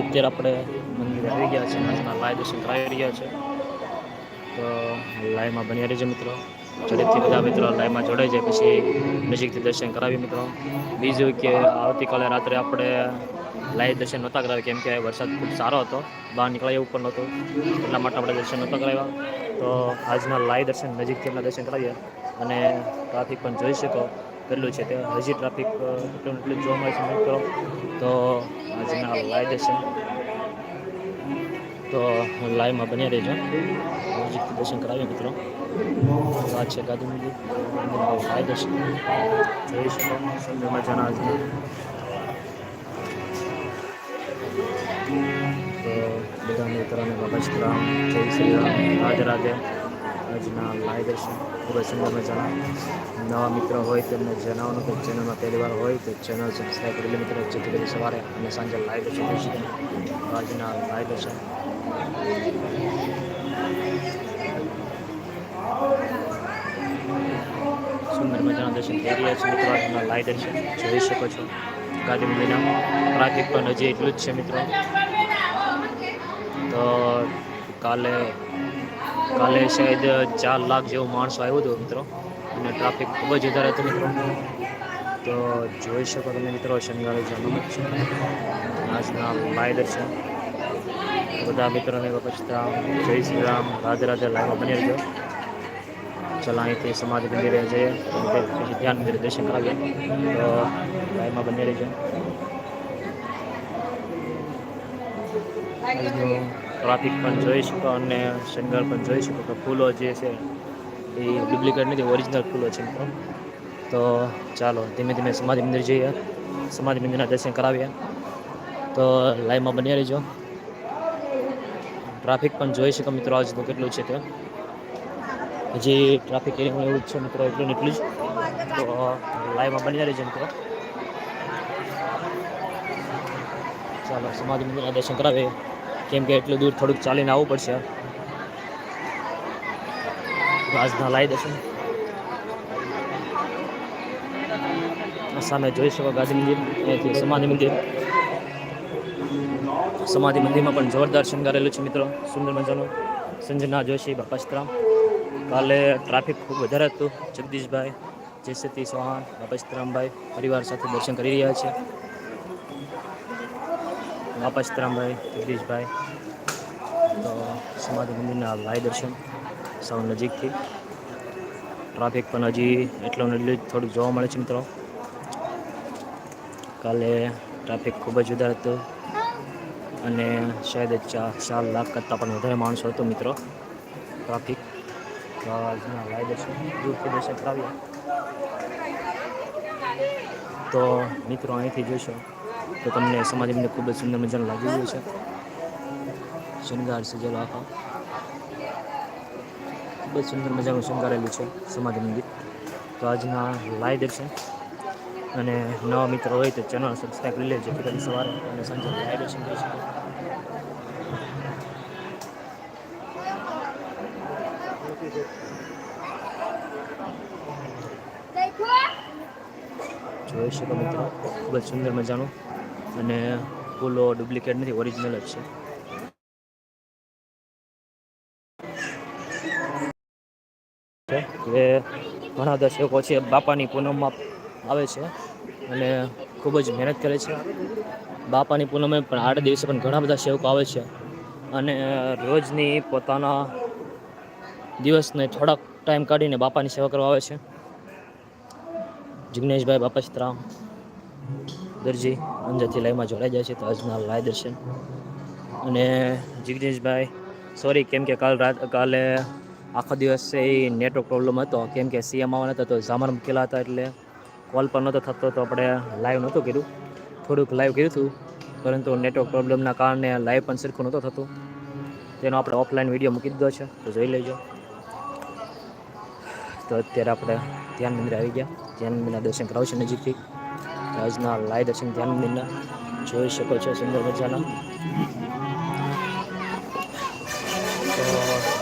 અત્યારે આપણે મંદિરે આવી ગયા છે, આજના લાય દર્શન કરાવી રહ્યા છે. તો લાઈવમાં બન્યા રહેજો મિત્રો. ઝડપથી બધા મિત્રો લાઈવમાં જોડાઈ જાય પછી નજીકથી દર્શન કરાવીએ મિત્રો. બીજું કે આવતીકાલે રાત્રે આપણે લાઈવ દર્શન નહોતા કરાવ્યા, કેમ કે વરસાદ ખૂબ સારો હતો. બહાર નીકળાય એવું પણ નહોતું. એટલા માટે આપણે દર્શન નહોતા કરાવ્યા. તો આજના લાઈવ દર્શન નજીકથી એમના દર્શન કરાવ્યા અને ટ્રાફિક પણ જોઈ શકો. કેટલું છે તે હજી ટ્રાફિક એટલું એટલું જોવા મળે છે મિત્રો. તો આજના લાઈવ દર્શન તો લાઈવમાં બન્યા રહેજો. હજી દર્શન કરાવીએ મિત્રો. વાત છે ગાંધી મંદિર લાઈવ દર્શન શકો સુંદર મજાના આજના તો બધા મિત્રોને બાબા શ્રીરામ જય શ્રી રામ. રાધે રાધે. આજના લાઈવ દર્શન. ખૂબ જ સુંદર મજાના નવા મિત્રો હોય તેમને જણાવવાનું કે ચેનલમાં પહેલી વાર હોય તો ચેનલ સબસ્ક્રાઈબ કરી મિત્રો. જેથી કરી સવારે અને સાંજે લાઈવ દર્શન જોઈ શકે આજના લાઈવ દર્શન. સુંદર મજાના દર્શન થઈ રહ્યા છે મિત્રો. આજના લાઈવ દર્શન જોઈ શકો છો. ગાંધી મંદિરના ટ્રાફિક પણ હજી એટલું જ છે મિત્રો. તો કાલે કાલે શાયદ ચાર લાખ જેવો માણસો આવ્યો હતો મિત્રો. અને ટ્રાફિક ખૂબ જ વધારે હતો મિત્રો. તો જોઈ શકો તમે મિત્રો શનિવારે જન્મ છે. આજના લાઈ દર્શન. બધા મિત્રોને પછતા જય શ્રી રામ. રાધે રાધે લાઈવમાં બની રહેજો. ચાલો અહીંથી સમાધિ મંદિરે જઈએ અને પછી ધ્યાન મંદિર દર્શન કરાવીએ. તો લાઈવમાં બની રહેજો. આજનું ટ્રાફિક પણ જોઈ શકો અને શણગાર પણ જોઈ શકો તો ફૂલો જે છે એ ડુપ્લિકેટ નથી, ઓરિજિનલ ફૂલો છે. તો ચાલો, ધીમે ધીમે સમાધિ મંદિર જઈએ. સમાધિ મંદિરના દર્શન કરાવીએ. તો લાઈવમાં બની રહીજો. ટ્રાફિક પણ જોઈ શકો મિત્રો, આજનું કેટલું છે તે. હજી ટ્રાફિક એરિયામાં એવું જ છે મિત્રો, એટલું એટલું જ. તો લાઈવમાં બની રહીજો મિત્રો. ચાલો, સમાધિ મંદિરના દર્શન કરાવીએ. કેમ કે એટલું દૂર થોડુંક ચાલીને આવવું પડશે. ઘાસના લાવી દર્શન સામે જોઈ શકો ગાંધી મંદિર અહીંથી સમાધિ મંદિર. સમાધિ મંદિરમાં પણ જોરદાર શણગારેલું છે મિત્રો, સુંદર મજાનું. સંજના જોશી, બાપા કાલે ટ્રાફિક ખૂબ વધારે હતું. જગદીશભાઈ, જયસતી ચૌહાણ, બાપા સીતરામભાઈ પરિવાર સાથે દર્શન કરી રહ્યા છે. બાપા સીતરામભાઈ જગદીશભાઈ. તો સમાધિ મંદિરના લાઈ દર્શન સૌ નજીકથી. ટ્રાફિક પણ હજી એટલો એટલું થોડુંક જોવા મળે છે મિત્રો. કાલે ટ્રાફિક ખૂબ જ વધારે હતું. અને શાયદ ચાર ચાર લાખ કરતાં પણ વધારે માણસો હતો મિત્રો. ટ્રાફિક દૂરથી દર્શન કરાવ્યા તો મિત્રો અહીંથી જોશો. તો તમને સમાધિ મંદિર ખૂબ જ સુંદર મજાનું લાગી રહ્યું છે. શણગાર સજેલો આખો. ખૂબ જ સુંદર મજાનું શણગારેલું છે સમાધિ મંદિર. તો આજના લાઈ દર્શન. અને નવા મિત્રો હોય તો ચેનલ સબસ્ક્રાઈબ કરી લેજો જેથી કરી સવારે. અને સાંજે લાઈવ દર્શન કરી શકો. જોઈ શકો મિત્રો. ખૂબ જ સુંદર મજાનું. અને ફૂલો ડુપ્લિકેટ નથી ઓરિજિનલ જ છે. એ ઘણા દર્શકો છે બાપાની પૂનમમાં આવે છે અને ખૂબ જ મહેનત કરે છે. બાપાની પૂનમે પણ આઠ દિવસે પણ ઘણા બધા સેવકો આવે છે અને રોજની પોતાના દિવસને થોડાક ટાઈમ કાઢીને બાપાની સેવા કરવા આવે છે. જિગ્નેશભાઈ બાપા સીતરામ દરજી અંજારથી લાઈવમાં જોડાઈ જાય છે તો આજના લાઈવ દર્શન. અને જિગ્નેશભાઈ સોરી કેમ કે કાલ રાત કાલે આખો દિવસ એ નેટવર્ક પ્રોબ્લેમ હતો. કેમ કે સીએમ આવવાના હતા તો ઝામર મૂકેલા હતા એટલે કોલ પણ નહોતો થતો તો આપણે લાઈવ નહોતું કર્યું. થોડુંક લાઈવ કર્યું હતું, પરંતુ નેટવર્ક પ્રોબ્લેમના કારણે લાઈવ પણ સરખું નહોતું થતું. તેનો આપણે ઓફલાઈન વીડિયો મૂકી દીધો છે, તો જોઈ લેજો. તો અત્યારે આપણે ધ્યાન મંદિર આવી ગયા. ધ્યાન મંદિરના દર્શન કરાવશે નજીકથી. આજના લાય દર્શન ધ્યાન મંદિરના જોઈ શકો છો સુંદર મજાના. તો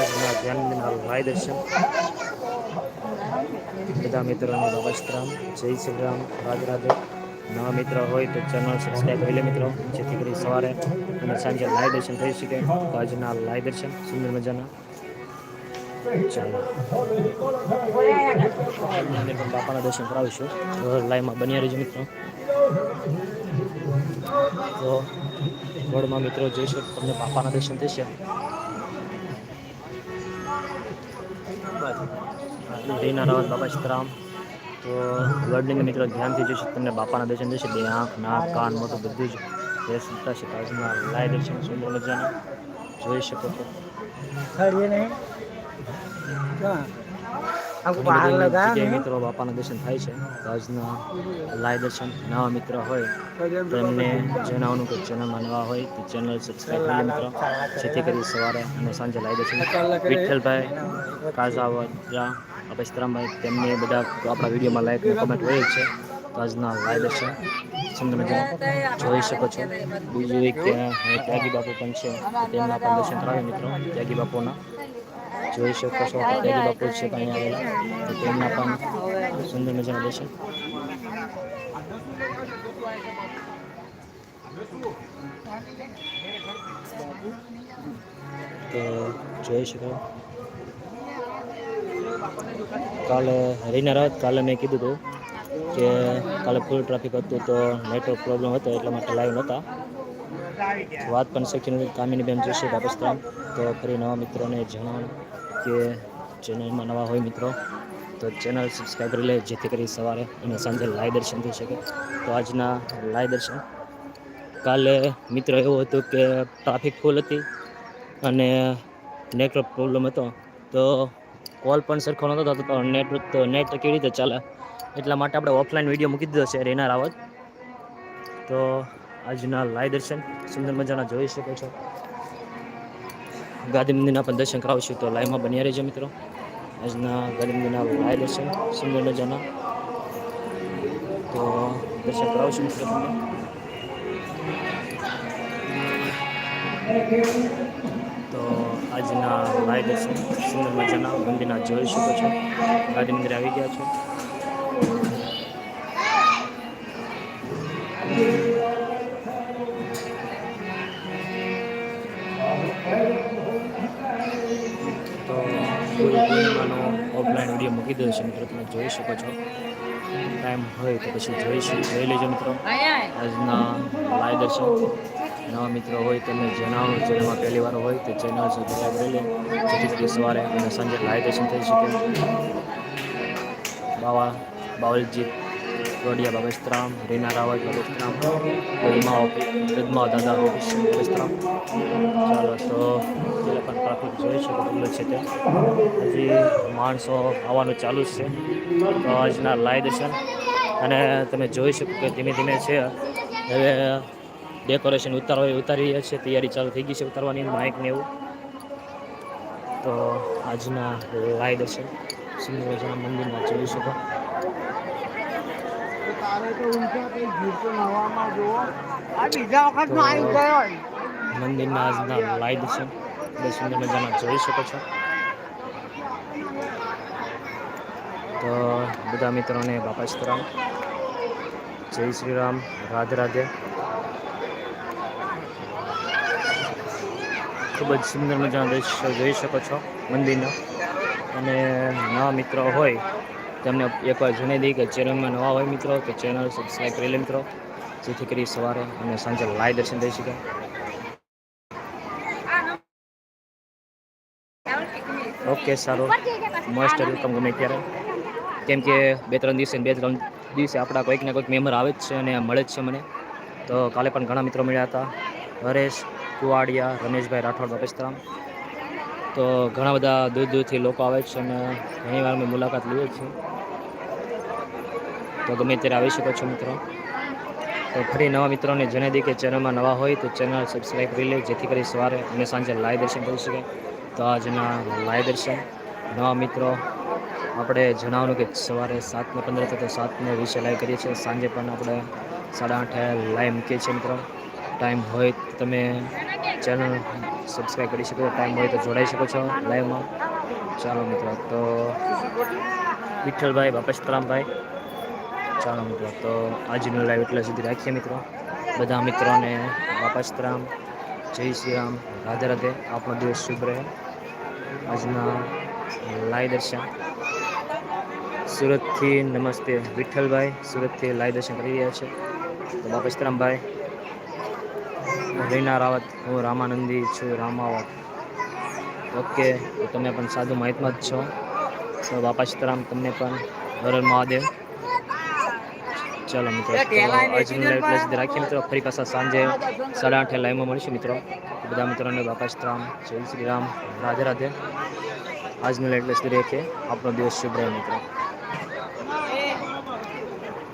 આજના ધ્યાન મંદિરના લાઈવ દર્શન બધા મિત્રોને નમસ્કાર. જય શ્રી રામ રાજ રાધે. નવા મિત્ર હોય તો ચેનલ સબસ્ક્રાઈબ કરી લે મિત્રો, જેથી કરી સવારે અને સાંજે લાઈવ દર્શન થઈ શકે. આજના લાઈવ દર્શન સુંદર મજાના. ચાલો બાપાના દર્શન કરાવીશું લાઈવમાં બન્યા રહીજો મિત્રો તો વડમાં મિત્રો જોઈશું તમને બાપાના દર્શન થશે. રીના રાવત બાબા સીતારામ તો વડની મિત્રો ધ્યાનથી જોઈશે તમને બાપાના દર્શન થશે બે આંખ, નાક, કાન મોટું બધું જ. ફેસ થશે તાજના લાય દર્શન સુંદર મજાના. જોઈ શકો છો. જગ્યાએ મિત્રો બાપાના દર્શન થાય છે. આજના લાય દર્શન નવા મિત્ર હોય તો એમને જણાવવાનું કે ચેનલમાં નવા હોય તો ચેનલ સબસ્ક્રાઈબ કરી મિત્રો. જેથી કરી સવારે અને સાંજે દર્શન. વિઠ્ઠલભાઈ કાઝાવરા અપેશરામભાઈ તેમને બધા આપણા વિડીયોમાં લાઈક કમેન્ટ હોય છે. તો આજના લાય દર્શન સુંદર મજા જોઈ શકો છો બીજું એક ત્યાગી બાપુ પણ છે. તેમના પણ દર્શન કરાવે મિત્રો, ત્યાગી બાપુના. જોઈ શકો છો, ત્યાગી બાપુ છે ત્યાં આવેલા. તો તેમના પણ સુંદર મજાના દર્શન. તો જોઈ શકો. કાલે હરિના રાત કાલે મેં કીધું હતું કે કાલે ફૂલ ટ્રાફિક હતું તો નેટવર્ક પ્રોબ્લેમ હતો એટલા માટે લાઈવ નહોતા. વાત પણ શકી નથી. કામિની બેન જોશે બાપસ્તરામ તો ફરી નવા મિત્રોને જણાવવાનું કે ચેનલમાં નવા હોય મિત્રો, તો ચેનલ સબસ્ક્રાઈબ કરી લે, જેથી કરી સવારે અને સાંજે લાઈવ દર્શન થઈ શકે. તો આજના લાઈવ દર્શન. કાલે મિત્ર એવું હતું કે ટ્રાફિક ફૂલ હતી અને નેટવર્ક પ્રોબ્લેમ હતો. તો કોલ પણ સરખો નહોતો થતો તો નેટવર્ક તો નેટ કેવી રીતે ચાલે? એટલા માટે આપણે ઓફલાઈન વીડિયો મૂકી દીધો છે રેના રાવત. તો આજના લાઈ દર્શન, સુંદર મજાના જોઈ શકો છો. ગાંધી મંદિરના પણ દર્શન કરાવશું તો લાઈવમાં બન્યા રહેજો મિત્રો. આજના ગાંધી મંદિરના લાય દર્શન, સુંદર મજાના. તો દર્શન કરાવશું મિત્રો તમને. તો આજના લાય દર્શન, સુંદર મજાના મંદિરના જોઈ શકો છો. ગાંધી મંદિર આવી ગયા છો. ઓફલાઈન વીડિયો મૂકી દઉં છે મિત્રો, તમે જોઈ શકો છો. ટાઈમ હોય તો પછી જોઈશું જોઈ લેજો મિત્રો. આજના લાઈવ દર્શન નવા મિત્રો હોય તેમને જણાવો ચેનલમાં પહેલી વાર હોય તો ચેનલ સબસ્ક્રાઈબ કરી લે. જેથી કરી સવારે અને સાંજે લાઈવ દર્શન થઈ શકે. બાવા બાવલજી રોડિયા બાબસ્તરામ, રીના રાવત બાબસ્તરામ દદમા દદમા દાદા બાબસ્તરામ. ચાલો, તો જે પણ ટ્રાફિક જોઈ શકો એટલું છે તે. હજી માણસો આવવાનું ચાલુ જ છે. તો આજના લાઈવ દર્શન અને તમે જોઈ શકો કે ધીમે ધીમે છે. હવે ડેકોરેશન ઉતારવા ઉતારી રહ્યા છે. તૈયારી ચાલુ થઈ ગઈ છે ઉતારવાની માઇક ને એવું. તો આજના લાઈ દર્શન સિંહ મંદિરમાં જોઈ શકો. મંદિરના આજના લાઈવ દર્શન બહુ સુંદર મજાના જોઈ શકો છો. તો બધા મિત્રોને બાપા સીતારામ જય શ્રી રામ. રાધે રાધે. ખૂબ જ સુંદર મજાના દ્રશ્ય જોઈ શકો છો મંદિરના. અને નવા મિત્રો હોય તેમને એકવાર જણાવી દઈએ કે ચેનલમાં નવા હોય મિત્રો, કે ચેનલ સબસ્ક્રાઈબ કરી લે મિત્રો. જેથી કરી સવારે અને સાંજે લાઈવ દર્શન થઈ શકે. ઓકે સારું. મસ્ટ વેલકમ ગમે ત્યારે. કેમ કે બે ત્રણ દિવસે બે ત્રણ દિવસે આપણા કોઈક ને કોઈક મેમ્બર આવે જ છે અને મળે જ છે મને. તો કાલે પણ ઘણા મિત્રો મળ્યા હતા. હરેશ, કુવાડિયા, રમેશભાઈ રાઠોડ બાપેસ્તરામ તો ઘણા બધા દૂર દૂરથી લોકો આવે છે અને ઘણી વાર મેં મુલાકાત લઈએ છીએ. તો ગમે ત્યારે આવી શકો છો મિત્રો. તો ફરી નવા મિત્રોને જણાવી દઈએ કે ચેનલમાં નવા હોય તો ચેનલ સબસ્ક્રાઈબ કરી લે, જેથી કરી સવારે અને સાંજે લાઈવ દર્શન કરી શકે. તો આજના લાઈવ દર્શન. નવા મિત્રો, આપણે જણાવવાનું કે સવારે સાતને પંદર થતા સાતને વીસે લાઈવ કરીએ છીએ. સાંજે પણ આપણે સાડા આઠે લાઈવ મૂકીએ છીએ મિત્રો. ટાઈમ હોય તો તમે ચેનલ સબસ્ક્રાઈબ કરી શકો ટાઈમ હોય તો જોડાઈ શકો છો લાઈવમાં. ચાલો મિત્રો, તો વિઠ્ઠલભાઈ બાપેશ તરામભાઈ ચાલો મિત્રો, તો આજનું લાઈવ એટલા સુધી રાખીએ મિત્રો. બધા મિત્રોને બાપાશ્રામ જય શ્રી રામ, રાધે રાધે. આપણો દિવસ શુભ રહે. આજના લાઈ દર્શન. સુરતથી નમસ્તે વિઠ્ઠલભાઈ. સુરતથી લાઈ દર્શન કરી રહ્યા છે. તો બાપાશ્રામભાઈ રીના રાવત, હું રામાનંદી છું, રામાવત. ઓકે, તો તમે પણ સાધુ માહિતમાં જ છો. તો બાપા સીતારામ, તમને પણ હર હર મહાદેવ. ચાલો મિત્રો પ્લસ રાખીએ મિત્રો. ફરી પાછા સાંજે સાડા આઠે લાઈવમાં મળીશું મિત્રો. બધા મિત્રોને બાપા સીતારામ, જય શ્રી રામ, રાધે રાધે. આજનું લાઈવ પ્લસ રાખીએ. આપણો દિવસ શુભ રહે મિત્રો.